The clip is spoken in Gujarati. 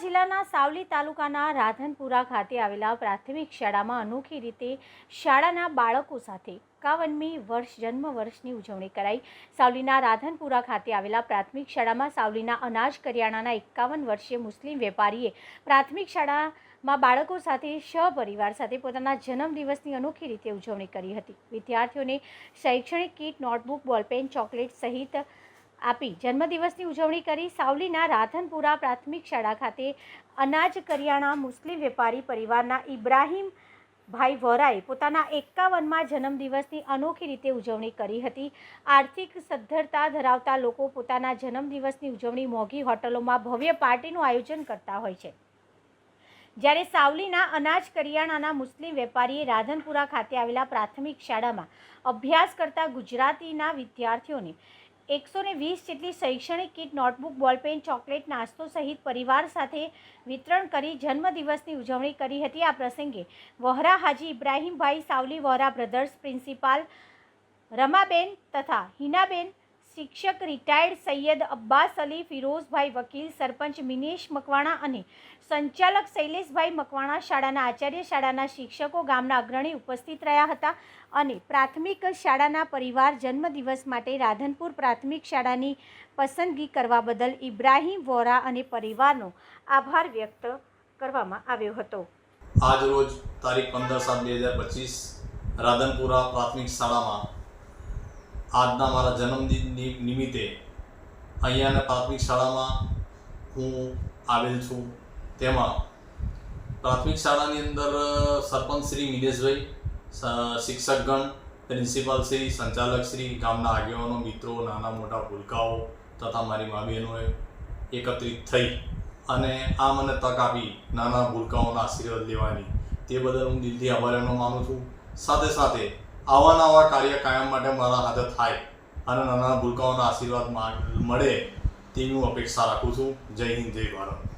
જિલ્લાના સાવલી તાલુકાના રાધનપુરા ખાતે આવેલા પ્રાથમિક શાળામાં અનોખી રીતે શાળાના બાળકો સાથે એકાવનમી વર્ષ જન્મ વર્ષની ઉજવણી કરાઈ. સાવલીના રાધનપુરા ખાતે આવેલા પ્રાથમિક શાળામાં સાવલીના અનાજ કરિયાણાના એકાવન વર્ષીય મુસ્લિમ વેપારીએ પ્રાથમિક શાળામાં બાળકો સાથે સહપરિવાર સાથે પોતાના જન્મદિવસની અનોખી રીતે ઉજવણી કરી હતી. વિદ્યાર્થીઓને શૈક્ષણિક કીટ, નોટબુક, બોલપેન, ચોકલેટ સહિત આપી. જન્મદિવસની ઉજવણી કરી સાવલીના રાધનપુરા પ્રાથમિક શાળા ખાતે અનાજ કરિયાણા મુસ્લિમ વેપારી પરિવારના ઇબ્રાહીમ ભાઈ વોરાએ પોતાના એકાવનમાં જન્મદિવસની અનોખી રીતે ઉજવણી કરી હતી. આર્થિક સદ્ધરતા ધરાવતા લોકો પોતાના જન્મદિવસની ઉજવણી મોંઘી હોટલોમાં ભવ્ય પાર્ટીનું આયોજન કરતા હોય છે. જ્યારે સાવલીના અનાજ કરિયાણાના મુસ્લિમ વેપારીએ રાધનપુરા ખાતે આવેલા પ્રાથમિક શાળામાં અભ્યાસ કરતા ગુજરાતીના વિદ્યાર્થીઓને એકસો ને વીસ જેટલી શૈક્ષણિક કીટ, નોટબુક, બોલપેન, ચોકલેટ, નાસ્તો સહિત પરિવાર સાથે વિતરણ કરી જન્મદિવસની ઉજવણી કરી હતી આ પ્રસંગે. વહોરા હાજી ઇબ્રાહીમભાઈ સાવલી વહોરા બ્રધર્સ પ્રિન્સિપાલ રમાબેન તથા હિનાબેન શિક્ષક રિટાયર્ડ સૈયદ અબ્બાસ અલી, ફિરોઝભાઈ વકીલ, સરપંચ મિનેશ મકવાણા અને સંચાલક શૈલેષભાઈ મકવાણા શાળાના આચાર્ય શાળાના શિક્ષકો ગામના અગ્રણી ઉપસ્થિત રહ્યા હતા અને પ્રાથમિક શાળાના પરિવાર જન્મદિવસ માટે રાધનપુર પ્રાથમિક શાળાની પસંદગી કરવા બદલ ઇબ્રાહીમ વોરા અને પરિવારનો આભાર વ્યક્ત કરવામાં આવ્યો હતો. આજ રોજ તારીખ પંદર સાત બે હજાર પચીસ રાધનપુરા પ્રાથમિક શાળામાં આજના મારા જન્મદિન નિમિત્તે અહીંયાના પ્રાથમિક શાળામાં હું આવેલ છું. તેમાં પ્રાથમિક શાળાની અંદર સરપંચ શ્રી મિનેશભાઈ શિક્ષકગણ, પ્રિન્સિપાલ શ્રી, સંચાલક શ્રી, ગામના આગેવાનો, મિત્રો, નાના મોટા ભૂલકાઓ તથા મારી મા બહેનોએ એકત્રિત થઈ અને આ મને તક આપી નાના ભૂલકાઓના આશીર્વાદ લેવાની. તે બદલ હું દિલથી આભારીનો માનું છું. સાથે સાથે આવા નવા કાર્ય કાયમ માટે મારા હાથે થાય અને નાના ભૂલકાઓના આશીર્વાદ મળે તેવી હું અપેક્ષા રાખું છું. જય હિન્દ, જય ભારત.